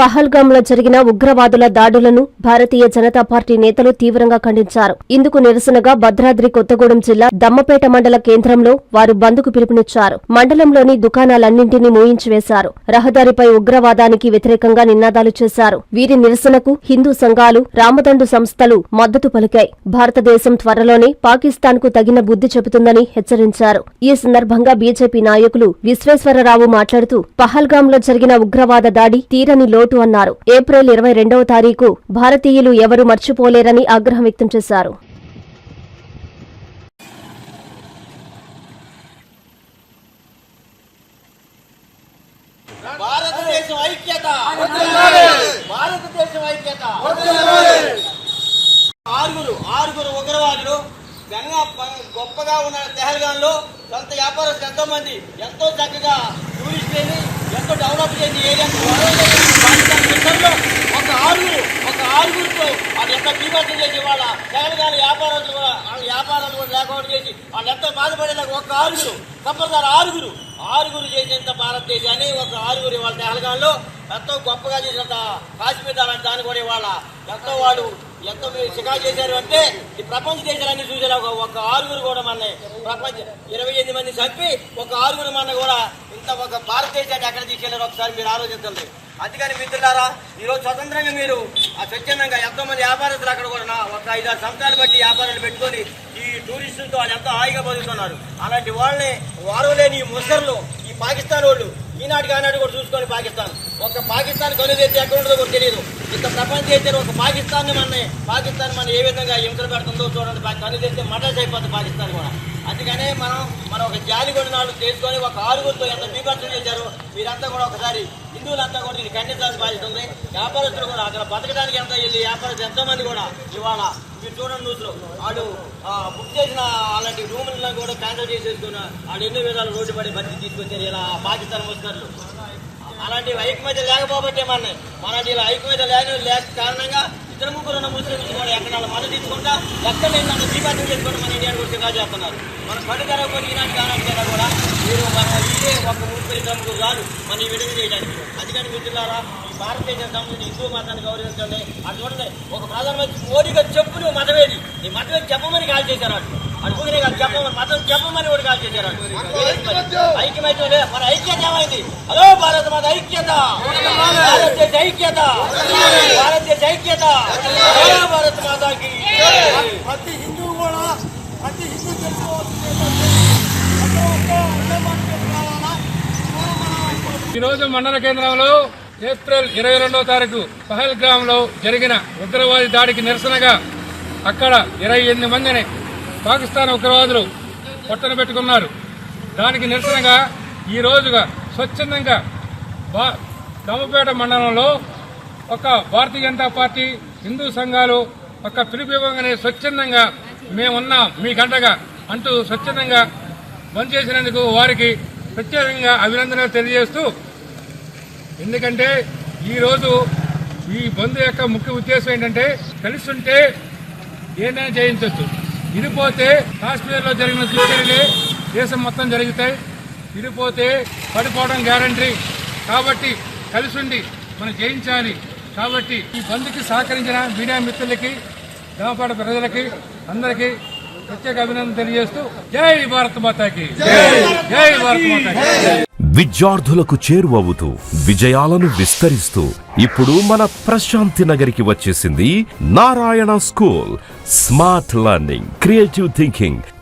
పహల్గాంలో జరిగిన ఉగ్రవాదుల దాడులను భారతీయ జనతా పార్టీ నేతలు తీవ్రంగా ఖండించారు. ఇందుకు నిరసనగా భద్రాద్రి కొత్తగూడెం జిల్లా దమ్మపేట మండల కేంద్రంలో వారు బంద్కు పిలుపునిచ్చారు. మండలంలోని దుకాణాలన్నింటినీ మూయించివేశారు. రహదారిపై ఉగ్రవాదానికి వ్యతిరేకంగా నినాదాలు చేశారు. వీరి నిరసనకు హిందూ సంఘాలు రామదండు సంస్థలు మద్దతు పలికాయి. భారతదేశం త్వరలోనే పాకిస్తాన్కు తగిన బుద్ధి చెబుతుందని హెచ్చరించారు. ఈ సందర్భంగా బీజేపీ నాయకులు విశ్వేశ్వరరావు మాట్లాడుతూ పహల్గాంలో జరిగిన ఉగ్రవాద దాడి తీరని లోటు అన్నారు. ఏప్రిల్ ఇరవై రెండవ తారీఖు భారతీయులు ఎవరూ మర్చిపోలేరని ఆగ్రహం వ్యక్తం చేశారు. భారతదేశం ఐక్యత! భారతదేశం ఐక్యత! ఆరుగురు ఆరుగురు ఉగ్రవాదులు గంగా గొప్పగా ఉన్న తెహల్గాన్లో సొంత వ్యాపారస్తులు ఎంతో మంది ఎంతో చక్కగా టూరిస్టులని ఎంతో డెవలప్ చేసి ఏరియాని ఒక ఆరుగురు ఒక ఆరుగురితో వాళ్ళు ఎంత బీభత్సం చేసి వాళ్ళ తెహల్గాన్ వ్యాపారాలు కూడా వాళ్ళ వ్యాపారాలు కూడా లేకుండా చేసి వాళ్ళు ఎంత బాధపడేలాగా ఒక ఆరుగురు కంపల్సరీ ఆరుగురు ఆరుగురు చేసినంత భారతదేశాన్ని ఒక ఆరుగురు ఇవాళ తెహల్గాన్లో ఎంతో గొప్పగా చేసినంత కాశ్మీర్ దాని దాన్ని కూడా ఇవాళ ఎంతో వాడు ఎంతో మీరు షికారు చేశారు అంటే ఈ ప్రపంచ దేశాలన్నీ చూసేలా ఒక ఒక ఆరుగురు కూడా మన ప్రపంచ ఇరవై ఎనిమిది మంది చంపి ఒక ఆరుగురు మన కూడా ఇంత ఒక భారతదేశాన్ని ఎక్కడ తీసుకెళ్ళారు ఒకసారి మీరు ఆలోచించండి. అందుకని మిత్రులారా ఈరోజు స్వతంత్రంగా మీరు ఆ స్వచ్ఛందంగా ఎంతో మంది వ్యాపారస్తులు అక్కడ కూడా ఒక ఐదారు సంవత్సరాలు బట్టి వ్యాపారాలు పెట్టుకొని ఈ టూరిస్టులతో వాళ్ళు ఎంతో హాయిగా బతుకుతున్నారు. అలాంటి వాళ్ళని వారు లేని ఈ ముసర్లు ఈ పాకిస్తాన్ వాళ్ళు ఈనాటికి ఆనాడు కూడా చూసుకొని పాకిస్తాన్. ఒక పాకిస్తాన్ కొనుగోలు ఎక్కడ ఉండదో కూడా తెలియదు. ఇంత ప్రపంచ అయితే ఒక పాకిస్తాన్ మన పాకిస్తాన్ మన ఏ విధంగా హింసలు పెడుతుందో చూడండి కనుగొలిస్తే మటర్స్ అయిపోతుంది పాకిస్తాన్ కూడా. అందుకనే మనం మనం ఒక జాలి కొన్ని నాడు చేసుకొని ఒక ఆరుగురితో ఎంత బీభత్సం చేశారు మీరంతా కూడా ఒకసారి హిందువులంతా కూడా దీన్ని ఖండించాల్సి బాధ్యత ఉంది. వ్యాపారస్తులు కూడా అక్కడ బతకడానికి ఎంత వెళ్ళి వ్యాపారస్తులు ఎంతోమంది కూడా ఇవాళ మీరు చూడండి న్యూస్లో. వాళ్ళు బుక్ చేసిన అలాంటి రూములను కూడా క్యాన్సిల్ చేసేసుకున్న వాళ్ళు ఎన్నో విధాలు రోడ్డు పడి భర్తీ తీసుకొచ్చారు. ఇలా పాకిస్తాన్ ముస్లింలు అలాంటి ఐక్యమత్య లేకపోతే మన మన ఇలా ఐక్యమత్య లేని లేక కారణంగా ఇద్దరు ముగ్గురు ఉన్న ముస్లింస్ కూడా ఎక్కడ మద్దతు ఇచ్చుకుంటా ఎక్కడ లేని దీపాతం చేసుకుంటూ మన ఇండియా గురించి కాదు చెప్తున్నారు మన పని జరగకపోతే ఈనాటి కారణంగా కూడా మీరు మన ఇదే ఒక ముప్పై తమ్ముడు కాదు మన విడుదల చేయడానికి. అందుకని మిత్రులారా ఈ భారతదేశం తమ్ముడిని హిందూ మతాన్ని గౌరవించండి. అటు చూడండి ఒక ప్రధానమంత్రి మోడీగా చెప్పు నువ్వు మతమేది నీ మతం చెప్పమని కాల్ చేశారు అటు. అడుగునే కాదు చెప్పమని మతం చెప్పమని కూడా కాల్ చేశారు ఐక్యమైతే మన ఐక్యత ఏమైంది? హలో భారత మాత ఐక్యత. భారతదేశ ఐక్యత. భారతదేశ ఐక్యత హలో భారత మాతాకి ప్రతి హిందువు కూడా ప్రతి హిందూ తెలుసుకోవాల్సింది ఏంటంటే ప్రతి ఒక్క ఉద్యమానికి ఎదురాలన్నా మనం ఈరోజు మండల కేంద్రంలో ఏప్రిల్ ఇరవై రెండవ తారీఖు పహల్గ్రామ్లో జరిగిన ఉగ్రవాది దాడికి నిరసనగా అక్కడ ఇరవై ఎనిమిది మందిని పాకిస్తాన్ ఉగ్రవాదులు పొట్టన పెట్టుకున్నారు. దానికి నిరసనగా ఈ రోజుగా స్వచ్ఛందంగా బా దమ్మపేట మండలంలో ఒక భారతీయ జనతా పార్టీ హిందూ సంఘాలు ఒక పిలుపు ఇవ్వగానే స్వచ్ఛందంగా మేమున్నాం మీకంటగా అంటూ స్వచ్ఛందంగా బంద్ చేసినందుకు వారికి ప్రత్యేకంగా అభినందనలు తెలియజేస్తూ ఎందుకంటే ఈరోజు ఈ బంద్ యొక్క ముఖ్య ఉద్దేశం ఏంటంటే కలిసుంటే ఉంటే ఏదైనా చేయించవచ్చు ఇదిపోతే కాశ్మీర్లో జరిగిన దుశ్చర్యలే దేశం మొత్తం జరుగుతాయి. ఇదిపోతే పడిపోవడం గ్యారంటీ. కాబట్టి కలిసుండి మనం జయించాలి కాబట్టి ఈ బంద్కి సహకరించిన మీడియా మిత్రులకి గ్రామపాడ ప్రజలకి అందరికీ ప్రత్యేక అభినందన తెలియజేస్తూ జై భారత్ మాతాకి. జై భారత్ మాతాకి. విద్యార్థులకు చేరువవుతూ విజయాలను విస్తరిస్తూ ఇప్పుడు మన ప్రశాంతి నగరికి వచ్చేసింది Narayana school. Smart learning creative thinking